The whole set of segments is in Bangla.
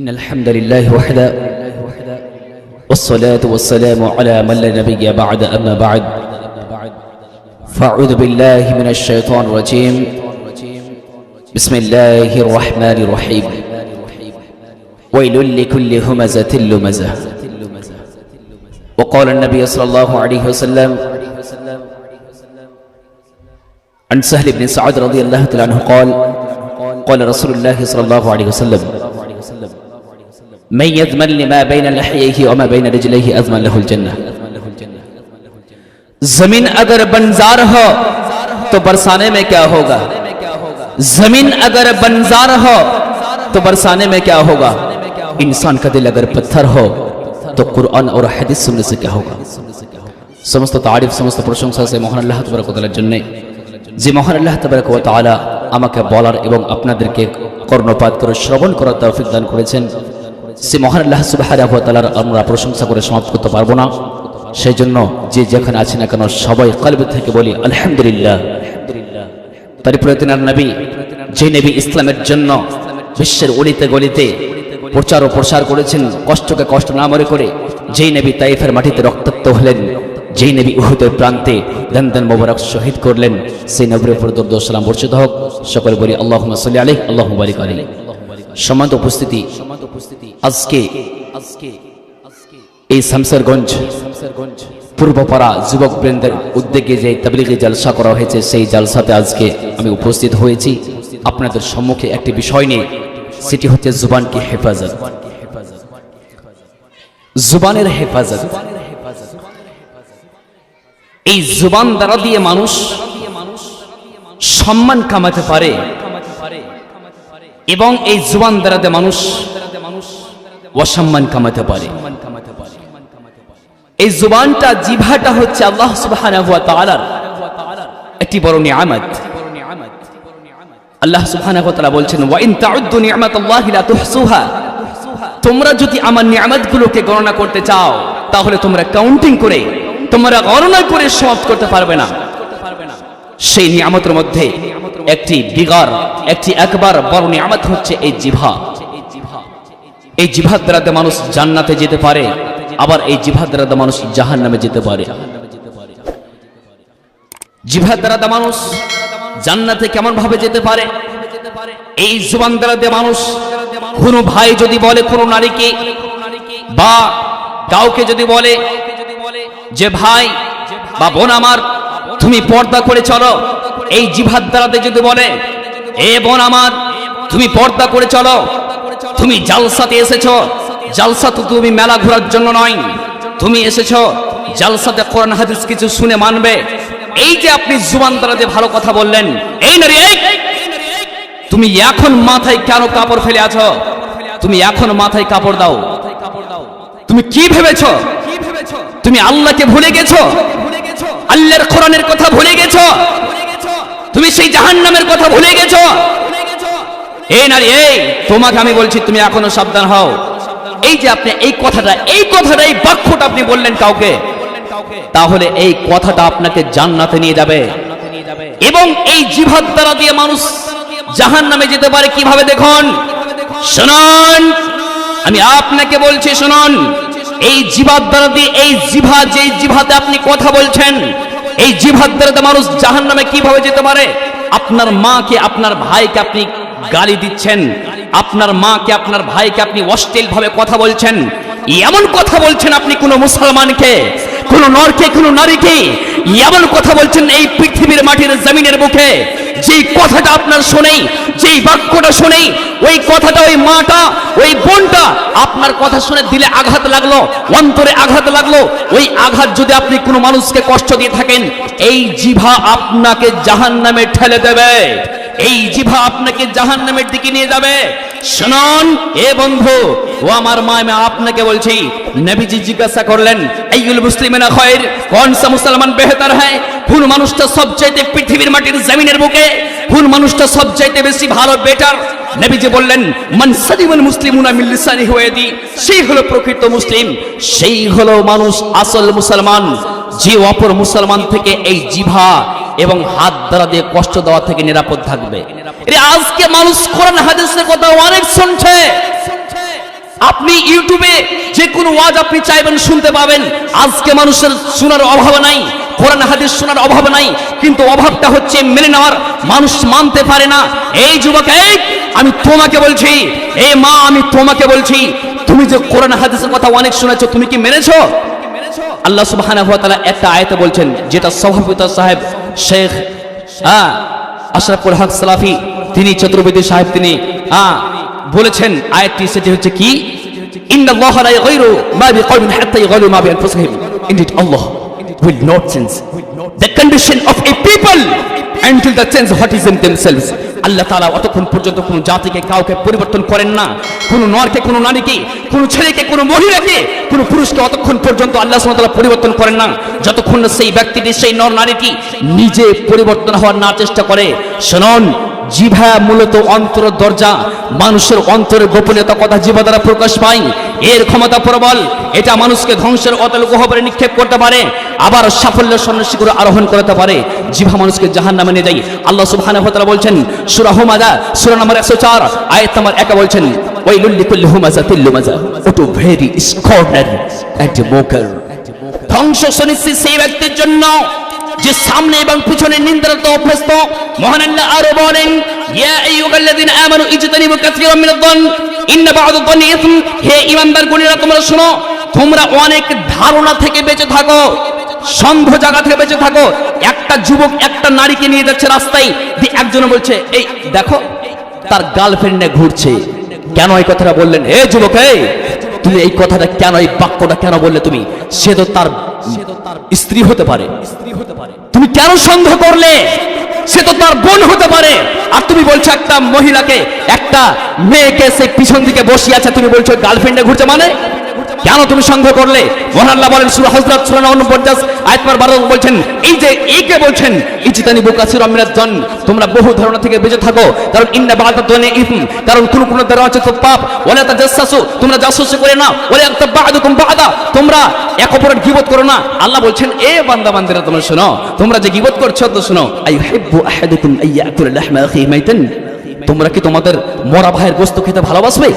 إن الحمد لله وحده والصلاة والسلام على من لا نبي بعد أما بعد. فأعوذ بالله من الشيطان الرجيم. بسم الله الرحمن الرحيم. ويل لكل همزة لمزة. وقال النبي صلى الله عليه وسلم عن سهل بن سعد رضي الله تعالى عنه قال قال رسول الله صلى الله عليه وسلم मैं यजमन लिमा बैन लहयही और मैं बैन रजलही अजमन लहुल जन्नह ज़मीन अगर बंजार हो तो बरसाने में क्या होगा? ज़मीन अगर बंजार हो तो बरसाने में क्या होगा? इंसान का दिल अगर पत्थर हो तो कुरान और हदीस सुनने से क्या होगा? समस्त तारीफ़, समस्त প্রশংসা से মহান আল্লাহ তাবারক ওয়া তাআলার জন্য যে মহান আল্লাহ তাবারক ওয়া তাআলা আমাকে বলার এবং আপনাদেরকে কর্ণপাত করে শ্রবণ করার তৌফিক দান করেছেন সে মহান আল্লাহ তাআলার আমরা প্রশংসা করে সমাপ্ত করতে পারব না। সেই জন্য যে যেখানে আছে না কেন সবাই কলবে থেকে বলি, আলহামদুলিল্লাহ। তার প্রতিনার নবী, যে নবী ইসলামের জন্য বিশ্বের অলিতে গলিতে প্রচার ও প্রসার করেছেন, কষ্টকে কষ্ট না মনে করে যেই নবী তাইফের মাটিতে রক্তাক্ত হলেন, যেই নবী উহুদের প্রান্তে দেন মোবারক শহীদ করলেন, সেই নবীর উপর দরদোসালাম বর্ষিত হোক। সকলে বলি আল্লাহ সাল্লি আলাইহ আল্লাহ বারিক আলাইহি। সম্মানিত উপস্থিতি আজকে এই শামসারগঞ্জ পূর্বপাড়া যুবক বৃন্দের উদ্যোগে যে তাবলিগি জলসা করা হয়েছে, সেই জলসাতে আজকে আমি উপস্থিত হয়েছি। আপনাদের সম্মুখে একটি বিষয় নিয়ে, সেটি হচ্ছে জুবান কি হেফাজত। জুবানের হেফাজত। এই জুবান দ্বারা দিয়ে মানুষ সম্মান কামাতে পারে এবং এই জুবান দ্বারা দিয়ে মানুষ অসম্মান কামাতে পারে। এই জুবানটা, জিভাটা হচ্ছে আল্লাহ তাআলার একটি বড় নিয়ামত। আল্লাহ সুবহানাহু ওয়া তাআলা বলছেন ওয়া ইন তাউদ্দু নি'মাতাল্লাহি লা তুহসুহা। তোমরা যদি আমার নিয়ামতগুলোকে গণনা করতে চাও, তাহলে তোমরা কাউন্টিং করে, তোমরা গণনা করে সমাপ্ত করতে পারবে না। সেই নিয়ামতের মধ্যে একটি বিগার, একটি একবার বড় নিয়ামত হচ্ছে এই জিভা। এই জিভার দ্বারা দিয়ে মানুষ জান্নাতে যেতে পারে, আবার এই জিভার দ্বারা দিয়ে মানুষ জাহান নামে যেতে পারে। জিভার দ্বারা দিয়ে মানুষ জান্নাতে কেমন ভাবে যেতে পারে? এই জুবান দ্বারা দিয়ে মানুষ কোনো ভাই যদি বলে, কোনো নারীকে বা কাউকে যদি বলে যে, ভাই বা বোন আমার তুমি পর্দা করে চলো। এই জিভার দ্বারাতে যদি বলে, এ বোন আমার, তুমি পর্দা করে চলো। তুমি জালসাতে এসেছ। জালসা তো তুমি মেলা ঘোরার জন্য নয়। তুমি এসেছ, জালসাতে কোরআন হাদিস কিছু শুনে মানবে। এই যে আপনি জুবান দ্বারা যে ভালো কথা বললেন এই নারী, তুমি এখন মাথায় কেন কাপড় ফেলে আছো? তুমি এখন মাথায় কাপড় দাও। তুমি কি ভেবেছো? তুমি আল্লাহকে ভুলে গেছো? কোরআনের কথা ভুলে গেছো? তুমি সেই জাহান্নামের কথা ভুলে গেছো? এই নারী, এই, তোমাকে আমি বলছি, তুমি এখনও সাবধান হও। এই যে আপনি এই কথাটা এই কথাটা এই বাক্যটা আপনি বললেন কাউকে, তাহলে এই কথাটা আপনাকে জান্নাতে নিয়ে যাবে। এবং এই জিভাত দ্বারা দিয়ে মানুষ জাহান নামে যেতে পারে কীভাবে দেখুন? শুনুন, আমি আপনাকে বলছি, শুনুন। এই জিভার দ্বারা দিয়ে, এই জিভা যে জিভাতে আপনি কথা বলছেন এই জিভার দ্বারা মানুষ জাহান নামে কীভাবে যেতে পারে? আপনার মাকে, আপনার ভাইকে আপনি গালি দিচ্ছেন। আপনার মাকে, আপনার ভাইকে আপনি অশ্লীল ভাবে কথা বলছেন। এমন কথা বলছেন আপনি কোনো মুসলমানকে, কোন নরকে, কোন নারীকে। এমন কথা বলছেন এই পৃথিবীর মাটির জমিনের বুকে। যেই কথাটা আপনার শোনেই, যেই বাক্যটা শোনেই, ওই কথাটা, ওই মাটা, ওই বোনটা আপনার কথা শুনে দিলে আঘাত লাগল, অন্তরে আঘাত লাগল। ওই আঘাত যদি আপনি কোনো মানুষকে কষ্ট দিয়ে থাকেন, এই জিভা আপনাকে জাহান নামে ঠেলে দেবে। এই জিভা আপনাকে জাহান নামের দিকে নিয়ে যাবে। শুনুন, এ বন্ধু, ও আমার মা আমি আপনাকে বলছি, নবীজি জিজ্ঞাসা করলেন, আইয়ুল মুসলিমিনা খয়র কোন সা মুসলমান বেহতর হয়? কোন মানুষটা সবচাইতে পৃথিবীর মাটির জমিনের বুকে কোন মানুষটা সবচাইতে বেশি ভালো বেটার নবীজি বললেন, মান সালিমাল মুসলিমুনা মিন লিসানিহি ওয়া ইয়াদি সেই হলো প্রকৃত মুসলিম, সেই হলো মানুষ আসল মুসলমান, যে অপর মুসলমান থেকে এই জিভা এবং হাত দ্বারা দিয়ে কষ্ট দেওয়া থেকে নিরাপদ থাকবে। আজকে মানুষ কোরআন হাদিসের কথা অনেক শুনছে। আপনি ইউটিউবে যে কোনো ওয়াজ আপনি চাইবেন, শুনতে পাবেন। আজকে মানুষের শোনার অভাব নাই। কোরআন হাদিস শোনার অভাব নাই, কিন্তু অভাবটা হচ্ছে মেনে নেওয়ার। মানুষ মানতে পারে না। এই যুবক আমি তোমাকে বলছি এই মা, আমি তোমাকে বলছি, তুমি যে কোরআন হাদিসের কথা অনেক শুনেছো, তুমি কি মেনেছো? আল্লাহ সুবহানাহু ওয়া তাআলা একটা আয়াতে বলছেন, যেটা সভাপতি সাহেব, শেখ হ্যাঁ আশরাফুল হক সালাফি, তিনি চতুর্বেদী সাহেব, তিনি হ্যাঁ বলেছেন, আয়াতটি সেটি হচ্ছে কি? ইন্নাল্লাহ লা ইয়াগয়িরু মা বিকওমিন হাত্তা ইয়াগয়িরু মা বিআনফুসিহিম। Allah will not change the condition of a people until they change what is in themselves. আল্লাহ তাআলা অতক্ষণ পর্যন্ত কোন জাতিকে, কাউকে পরিবর্তন করেন না। কোন নরকে, কোন নারীকে, কোন ছেলেকে, কোন মহিলাকে, কোন পুরুষকে অতক্ষণ পর্যন্ত আল্লাহ তাআলা পরিবর্তন করেন না। যতক্ষণ না সেই ব্যক্তিটি, সেই নর নারীটি নিজে পরিবর্তন হওয়ার না চেষ্টা করে। শুনুন জিভা মূলত অন্তর দরজা, মানুষের অন্তরে গোপনীয়তা কথা জিভা দ্বারা প্রকাশ পায়। এর ক্ষমতা প্রবল, এটা মানুষকে ধ্বংসের অতল গহবরে নিক্ষেপ করতে পারে, আবার সাফল্য সন্ন্যাসী করে আরোহণ করতে পারে। জিভা মানুষকে জাহান নামে নিয়ে যায়। আল্লাহ সুবহানাহু ওয়া তাআলা বলছেন, সূরা হুমাজা সূরা নম্বর 104 আয়াত নম্বর 1 বলছেন, ওয়াইলুল লিকুল্লি হুমাজাতিল লুমাজা ওটু ভেরি স্কর্নার এন্ড মোকার। ধ্বংস সুনিশ্চিত সেই ব্যক্তির জন্য যে সামনে এবং পিছনে নিন্দারত অভ্যস্ত মহান আরও বলেন শোনো, তোমরা অনেক ধারণা থেকে বেঁচে থাকো থেকে বেঁচে থাকো। একটা যুবক একটা নারীকে নিয়ে যাচ্ছে রাস্তায় একজন বলছে, এই দেখো, তার গার্লফ্রেন্ডে ঘুরছে। কেন এই কথাটা বললেন? হে যুবক তুমি এই কথাটা কেন, এই বাক্যটা কেন বললে তুমি? সে তো তার স্ত্রী হতে পারে। তুমি কেন সন্দেহ করলে? সে তো তার বোন হতে পারে। আর তুমি বলছো একটা মহিলাকে একটা মেয়েকে সে পিছন দিকে বসিয়ে আছে। তুমি বলছো গার্লফ্রেন্ডে ঘুরছে মানে? কেন তুমি সন্দেহ করলে? মহান আল্লাহ বলেন, সূরা হযরত সূরা 49 আয়াত নম্বর 12 বলছেন, এই যে একে বলছেন, ইজতানি বুকাসির আমিনাত জন, তোমরা বহু ধারণা থেকে বেঁচে থাকো। কারণ ইন্না বা'দা দনে ইসম কারণ কোন কোন দ্বারা আছে তো পাপ। ওয়ালা তাজাসসু তোমরা জাসুসি করে না ওয়ালা ইয়াতাবাদুকুম বা'দা, তোমরা এক অপরের গীবত করো না। আল্লাহ বলছেন, এ বান্দা বান্দিরা, তোমরা শোনো, তোমরা যে গীবত করছ তো শোনো। আই আইয়ুহিব্বু আহাদুকুম আইয়াকুলা লাহমা আখি মাইতান? তোমরা কি তোমাদের মরা ভাইয়ের গোশত খেতে ভালোবাসবে?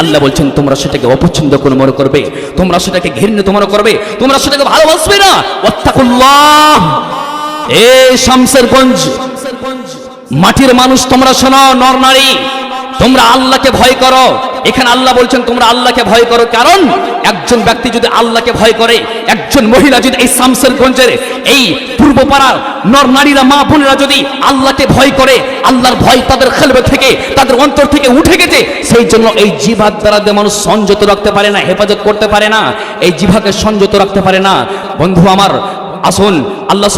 আল্লাহ বলছেন, তোমরা সেটাকে অপছন্দ করে মনে করবে, তোমরা সেটাকে ঘৃণ্য মনে করবে, তোমরা সেটাকে ভালোবাসবে না। ওয়াত্তাকুল্লাহ। এ শামসেরগঞ্জ, মাটির মানুষ তোমরা শোনো নর নারী তোমরা আল্লাহকে ভয় করো। এখানে আল্লাহ বলছেন, তোমরা আল্লাহকে ভয় করো। কারণ একজন ব্যক্তি যদি আল্লাহকে ভয় করে, একজন মহিলা যদি এই শামসেরগঞ্জের এই পূর্ব পাড়ার নর নারীরা, মা বোনেরা যদি আল্লাহকে ভয় করে, আল্লাহর ভয় তাদের খেলবে থেকে, তাদের অন্তর থেকে উঠে গেছে, সেই জন্য এই জিভার দ্বারা মানুষ সংযত রাখতে পারে না, হেফাজত করতে পারে না, এই জিভাকে সংযত রাখতে পারে না। বন্ধু আমার, আসুন, আল্লাহ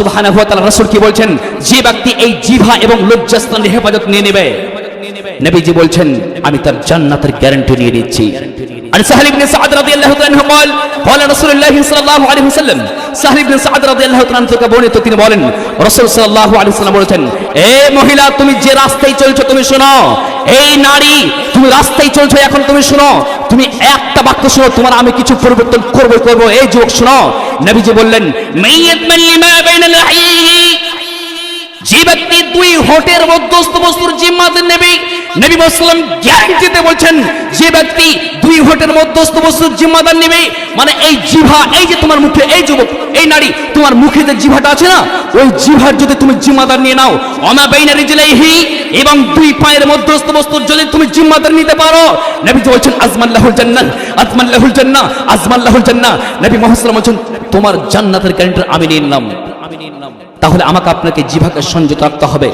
তাআলা রাসূল কি বলছেন? যে ব্যক্তি এই জিভা এবং লজ্জাস্থানের হেফাজত নিয়ে নেবে নবীজি বলছেন আমি তার জান্নাতের গ্যারান্টি নিয়ে নিচ্ছি عن سهل بن سعد رضي الله تعالى عنه قال قال رسول الله صلى الله عليه وسلم سهل بن سعد رضي الله تعالى عنه থেকে বর্ণিত তিনি বলেন রাসূল সাল্লাল্লাহু আলাইহি ওয়াসাল্লাম বলেছেন এ মহিলা তুমি যে রাস্তায় চলছো তুমি শোনো এই নারী তুমি রাস্তায় চলছো এখন তুমি শোনো তুমি একটা বাক্য শোনো তোমার আমি কিছু পরিবর্তন করব করব এই যুবক শোনো নবীজি বললেন মাইয়াত মান লিমা বাইনা লাহিহি যে ব্যক্তি দুই হোটের মধ্যস্থ বস্তুর জিম্মাতে নেবে, নবী মুসলিম গ্যারান্টিতে বলছেন, যে ব্যক্তি দুই হোটের মধ্যস্থ বস্তুর জিম্মাদার নেবে মানে এই জিভা এই যে তোমার মুখে এই যুবক, এই নারী, তোমার মুখে যে জিভাটা আছে না, ওই জিভার যদি তুমি জিম্মাদার নিয়ে নাও, অমা বাইনা রিজলাইহি, এবং দুই পায়ের মধ্যস্থ বস্তুর যদি তুমি জিম্মাদার নিতে পারো নবী বলছেন আজমাল্লাহুল জান্নাহ আজমাল্লাহুল জান্নাহ আজমাল্লাহুল জান্নাহ। নবী মুহাম্মদ বলছেন, তোমার জান্নাতের গ্যারান্টি আমি নিলাম। তাহলে আমাকে আপনাকে জিভাকে সংযত রাখতে হবে।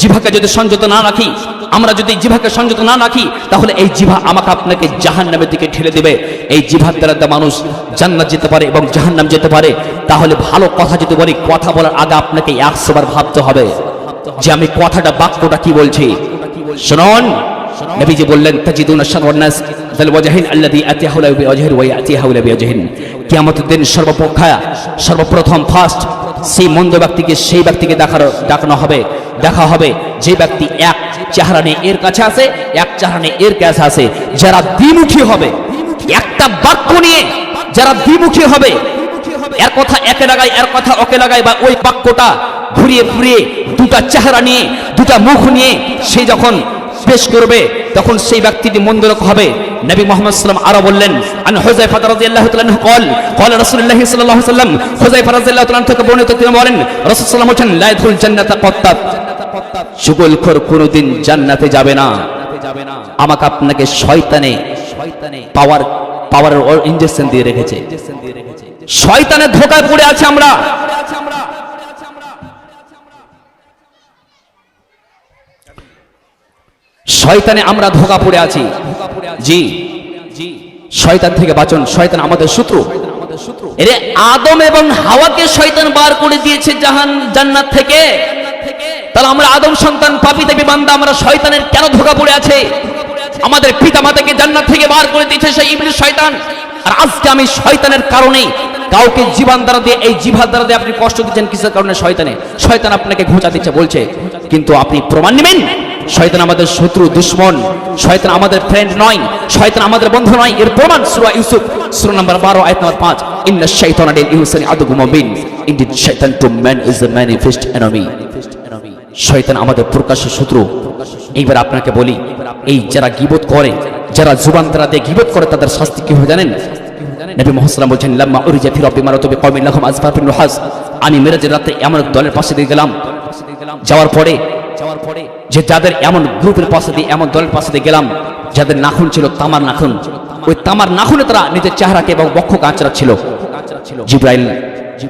জিভাকে যদি সংযত না রাখি, আমরা যদি জিভাকে সংযত না রাখি, তাহলে এই জিভা আমাকে আপনাকে জাহান নামের দিকে ঠেলে দেবে। এই জিভার দ্বারা মানুষ জান্নাত যেতে পারে এবং জাহান নাম যেতে পারে। তাহলে ভালো কথা যদি বলি, কথা বলার আগে আপনাকে একশো বার ভাবতে হবে যে আমি কথাটা, বাক্যটা কি বলছি? শুনুন। নবীজি বললেন, তাজিদুনা শারওয়ান নাস যাল ওয়াজহিন আল্লাযী আতিয়াহু ওয়া ইয়াতিয়াহু লা কিয়ামতের দিন সর্বপক্ষা সর্বপ্রথম ফার্স্ট সেই মন্দ ব্যক্তিকে সেই ব্যক্তিকে দেখার ডাকানো হবে, দেখা হবে। যে ব্যক্তি এক চেহারা নিয়ে এর কাছে আছে, এক চেহারা নিয়ে এর কাছে আছে। যারা দ্বিমুখী হবে, একটা বাক্য নিয়ে যারা দ্বিমুখী হবে, এর কথা একে লাগায়, এর কথা ওকে লাগায় বা ওই বাক্যটা ঘুরিয়ে ফুরিয়ে দুটা চেহারা নিয়ে, দুটা মুখ নিয়ে সে যখন পেশ করবে, তখন সেই ব্যক্তিটি মন্দরক হবে। নবী মোহাম্মদ সাল্লাম আরও বললেন, আন হুযায়ফা রাদিয়াল্লাহু তাআলা কল কল রাসূলুল্লাহ সাল্লাল্লাহু আলাইহি সাল্লাম হুযায়ফা রাদিয়াল্লাহু তাআলা থেকে বর্ণিত তিনি বলেন, রাসূল সাল্লাল্লাহু আলাইহি সাল্লাম লা ইয়াদখুল জান্নাতা কত্তাত খর কোনদিন জান্নাতে যাবে না। আমাকে আপনাকে শয়তানে পাওয়ার পাওয়ারের ইনজেকশন দিয়ে রেখেছে। শয়তানের ধোকায় পড়ে আছে আমরা। শয়তানে আমরা ধোকা পড়ে আছি। জি। শয়তান থেকে বাঁচুন। শয়তান আমাদের শত্রু। এরে আদম এবং হাওয়াকে শয়তান বার করে দিয়েছে জাহান, জান্নাত থেকে। তাহলে আমরা আদম সন্তান, পাপি, দেবী, বান্দা, আমরা শয়তানের কেন ধোকা পড়ে আছে? আমাদের পিতা মাতাকে জান্নাত থেকে বার করে দিয়েছে সেই ইবলিস শয়তান। আর আজকে আমি শয়তানের কারণে কাউকে জীবন দ্বারা দিয়ে, এই জিভার দ্বারা দিয়ে আপনি কষ্ট দিচ্ছেন, কিসের কারণে? শয়তানে। শয়তান আপনাকে ঘোঁচা দিচ্ছে, বলছে, কিন্তু আপনি প্রমাণ নেবেন? শয়তান আমাদের শত্রু, দুশ্মন। শয়তান আমাদের ফ্রেন্ড নয়। শয়তান আমাদের বন্ধু নয়। এর প্রমাণ সূরা ইউসুফ, সূরা নাম্বার 12 আয়াত নাম্বার 5 ইন্না শাইতানা লিল ইনসানি আদুবুম মুবিন। ইনডিড শয়তান to man is the manifest enemy. শয়তান আমাদের প্রকাশ্য শত্রু। এইবার আপনাকে বলি, এই যারা গিবত করে, যারা জুবান তারা দিয়ে গিবত করে, তাদের শাস্তি কি হবে জানেন? নবী মুহাম্মদ বলছেন, লাম্মা উরিজা ফি রাব্বি মারাতুবি কওমিন লাহুম আজফাফিন নুহাস। আমি মিরাজের রাতে এক দলের পাশে দিয়ে গেলাম। যাওয়ার পরে যাওয়ার পরে যে যাদের এমন গ্রুপের পাশে দিয়ে, এমন দলের পাশে দিয়ে গেলাম, যাদের নাখুন ছিল তামার নাখুন, ওই তামার নাখুনে তারা নিজের চেহারাকে এবং বক্ষ কাঁচরা ছিল। জিব্রাইল,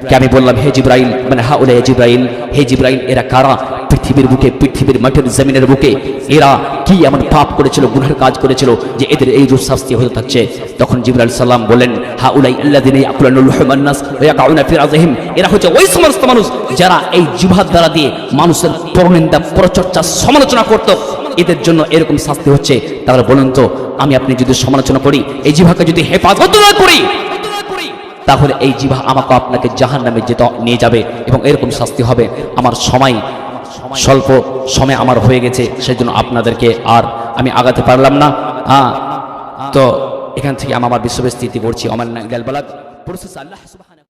কে আমি বললাম, হে জিব্রাইল মানে হা উলে জিব্রাইল, হে জিব্রাইল, এরা কারা? পৃথিবীর বুকে, পৃথিবীর মাঠের জমিনের বুকে এরা কি এমন পাপ করেছিল, গুনার কাজ করেছিল যে এদের এই রূপ শাস্তি হতে থাকছে? তখন জিব্রাইল সাল্লাম বলেন হা উলাই আল্লাযিনা ইয়াকুলুল হুমান্নাস ওয়া ইয়াকাউনা ফি রাযহিম এরা হচ্ছে ওই সমস্ত মানুষ যারা এই জিভার দ্বারা দিয়ে মানুষের পরনিন্দা, পরচর্চা, সমালোচনা করত। এদের জন্য এরকম শাস্তি হচ্ছে। তাহলে বলুন তো, আমি আপনি যদি সমালোচনা করি, এই জিভাকে যদি হেফাজত না করি, তাহলে এই জিভা আমাকে আপনাকে জাহান নামে যেতে নিয়ে যাবে এবং এরকম শাস্তি হবে। আমার সময় স্বল্প সময় আমার হয়ে গেছে সেই জন্য আপনাদেরকে আর আমি আগাতে পারলাম না। হ্যাঁ তো এখান থেকে আমি আমার বিশ্ববিস্তৃতি করছি আমার গেলবালাদ প্রসেস আল্লাহ